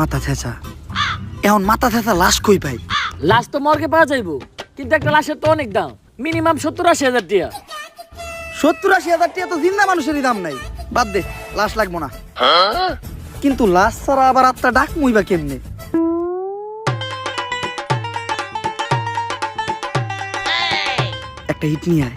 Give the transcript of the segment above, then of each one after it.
মাথা থেঁচা এখন মাথা থেঁচা লাশ কই পাই? লাশ তো মর্গে পাওয়া যাইবো কিন্তু একটা লাশের তো অনেক দাম। মিনিমাম সত্তর আশি হাজার টিয়া। সত্তর আশি হাজার টাকা তো জিন্দা মানুষেরই দাম নাই। বাদ দে লাশ লাগবো না। কিন্তু লাশ ছাড়া আবার আত্মা ডাক মুইবা কেমনে? একটা হিট নিয়ে আয়।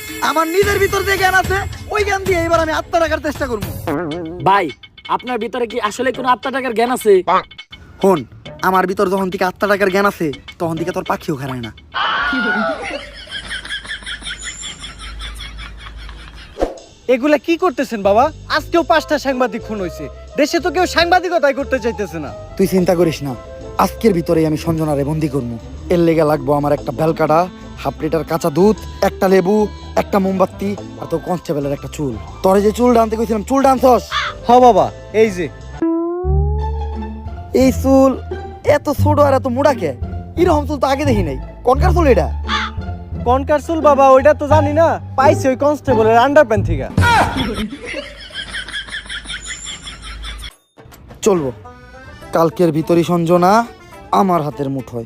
আমার নিজের ভিতর যে জ্ঞান আছে ওই জ্ঞান দিয়ে এবার আমি আত্মা রাখার চেষ্টা করব। ভাই আপনার ভিতরে কি আসলে কোনো আত্মা টাকার জ্ঞান আছে? হন আমার ভিতর যখন থেকে আত্মা টাকার জ্ঞান আছে তখন থেকে তোর পাখিও খারায় না। এগুলা কি করতেছেন বাবা? আজকেও পাঁচটা সাংবাদিক খুন হয়েছে দেশে তো কেউ সাংবাদিকতাই করতে চাইতেছে না। তুই চিন্তা করিস না আজকের ভিতরেই আমি সঞ্জনারে বন্দি করব। এর লেগে লাগবো আমার একটা বেলকাটা হাফ লিটার কাঁচা দুধ একটা লেবু একটা মোমবাতি আর তো কনস্টেবলের একটা চুল। তোরে যে চুল ডানতে কইছিলাম চুল ডানছস? হ বাবা এই যে। এই চুল এত ছোট আর এত মোড়া কে? এরকম চুল তো আগে দেখি নাই। কনকার চুল এটা? কনকার চুল বাবা ওইটা তো জানি না। পাইছি ওই কনস্টেবলের আন্ডার প্যান্ট থেকে। চলবো। কালকের ভিতরই সঞ্জনা আমার হাতের মুঠোয়।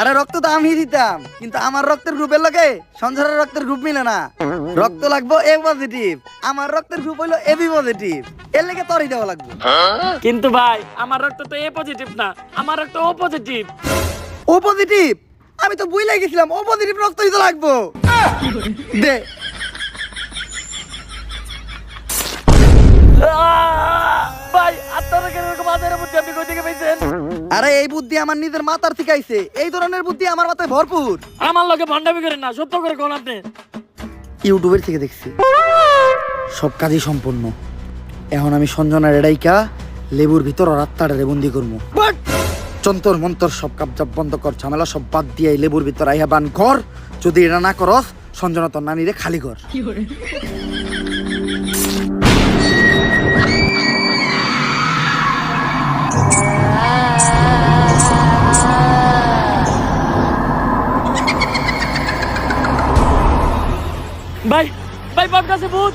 আরে রক্ত তো আমি দিতাম। কিন্তু আমার রক্তের গ্রুপের লোকে সঞ্জয়ের রক্তের গ্রুপ মিলে না। রক্ত লাগবো এ পজিটিভ আমার রক্তের গ্রুপ হইল এবি পজিটিভ এর লেগে তোরই দেওয়া লাগবে। কিন্তু ভাই আমার রক্ত তো এ পজিটিভ না আমার রক্ত ও পজিটিভ ও পজিটিভ আমি তো বুঝলে গেছিলাম ও পজিটিভ রক্তই তো লাগবো। দে। ভাই আপনারা কেন এরকম মধ্যে আপনি কই থেকে পাইছেন আরে এই বুদ্ধি আমার নিজের মাথার থেকে আইছে। এই ধরনের বুদ্ধি আমার মাথায় ভরপুর। আমার লগে ভন্ডামি করেন না সত্য করে কোন আপনি? ইউটিউবের থেকে দেখছি। সব কাজই সম্পূর্ণ। এখন আমি সঞ্জনা রেডাইকা লেবুর ভিতর আর আত্মারে বন্দি করব চন্তর মন্তর সব কাপজাপ বন্ধ কর ঝামেলা সব বাদ দিয়ে এই লেবুর ভিতর আইয়া বান কর। যদি এটা না করস সঞ্জনা তোর নানিরে খালি কর? কাছে ভূত।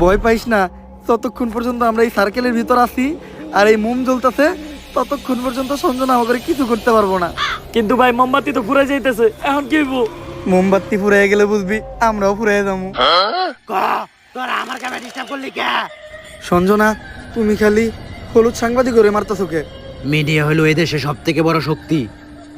ভয় পাইস না। ততক্ষণ পর্যন্ত আমরা এই সার্কেলের ভিতর আছি আর এই মোম জ্বলতেছে ততক্ষণ পর্যন্ত সঞ্জনা আমাদের কিছু করতে পারব না। কিন্তু ভাই মোমবাতি তো ঘুরে যাইতেছে। এখন কি হইব? মোমবাতি ফুরাই গেলে বুঝবি আমরাও ফুরাই যাব। তোরা আমার কামে ডিস্টার্ব করলি কে? সঞ্জনা তুমি খালি হলুদ সাংবাদিক করে মারতাছো কে? মিডিয়া হলো এদেশে সব থেকে বড় শক্তি।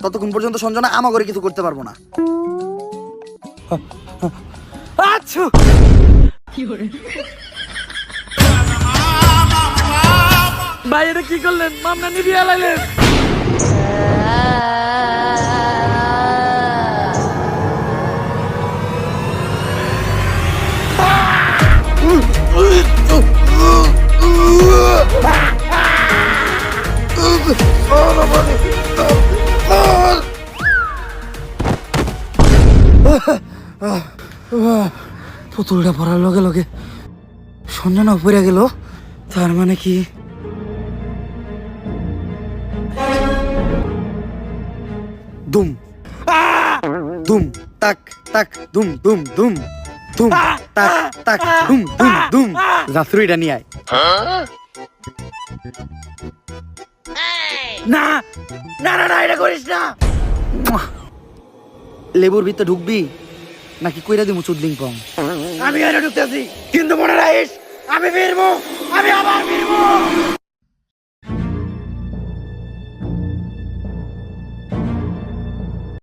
ততক্ষণ পর্যন্ত সঞ্জনা আমা করে কিছু করতে পারব না। আচ্ছা। ভাই এটা কি করলেন? মামনা নিবি আলাইলেন পুতুলটা পড়ার লগে লগে সঞ্জনা পড়ে গেল। তার মানে কি? দুম। দুম তাক তাক দুম দুম দুম দুম তাক তাক দুম দুম দুম। নিয়ে আয়। না না না না এটা করিস না। লেবুর ভিতরে ঢুকবি নাকি কইরা দিমু চুদলিং পং? আমি আরও ঢুকতেছি। কিন্তু মনে রাখিস আমি ফিরবো আমি আবার ফিরবো।